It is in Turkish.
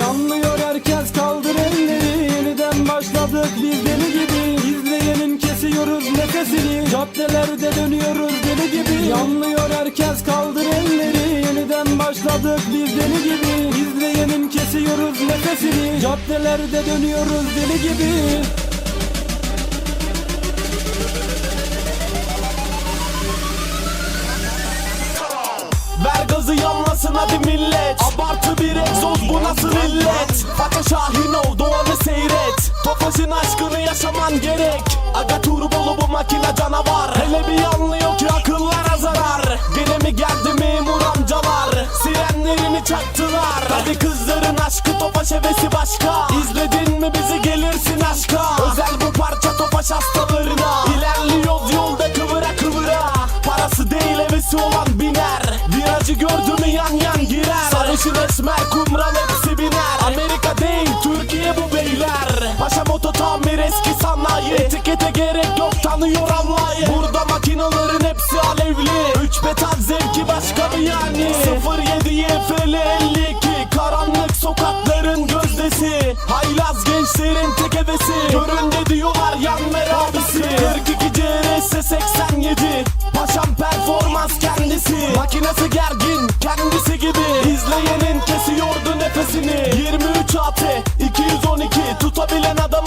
Yanmıyor herkes kaldır elleri. Yeniden başladık biz deli gibi. İzleyenin kesiyoruz nefesini. Caddelerde dönüyoruz deli gibi. Yanmıyor herkes kaldır elleri. Yeniden başladık biz deli gibi. İzleyenin kesiyoruz nefesini. Caddelerde dönüyoruz deli gibi. Ver gazı yanmasın hadi millet. Abartı bir egzoz şahin ol doğanı seyret. Tofaşın aşkını yaşaman gerek. Aga turbolu bu makine canavar. Hele bir anlıyor ki akıllara zarar. Gene mi geldi memur amcalar? Sirenlerini çaktılar. Hadi kızların aşkı Tofaş hevesi başka. İzledin mi bizi gelirsin aşka. Özel bu parça Tofaş hastalarına. İlerliyoruz yolda kıvıra kıvıra. Parası değil hevesi olan biner. Virajı gördü mü yan yan girer. Sarışın esmer kumral hepsi Harekete gerek yok tanıyor Allah'ı. Burada makinaların hepsi alevli. Üç metal zevki başka mı yani? 07 YFL 52 Karanlık sokakların gözdesi. Haylaz gençlerin tek hevesi. Göründe diyorlar yan merhabisi 42 CRS 87 Paşam performans kendisi. Makinesi gergin kendisi gibi. İzleyenin kesiyordu nefesini. 23 AT 212 Tutabilen adam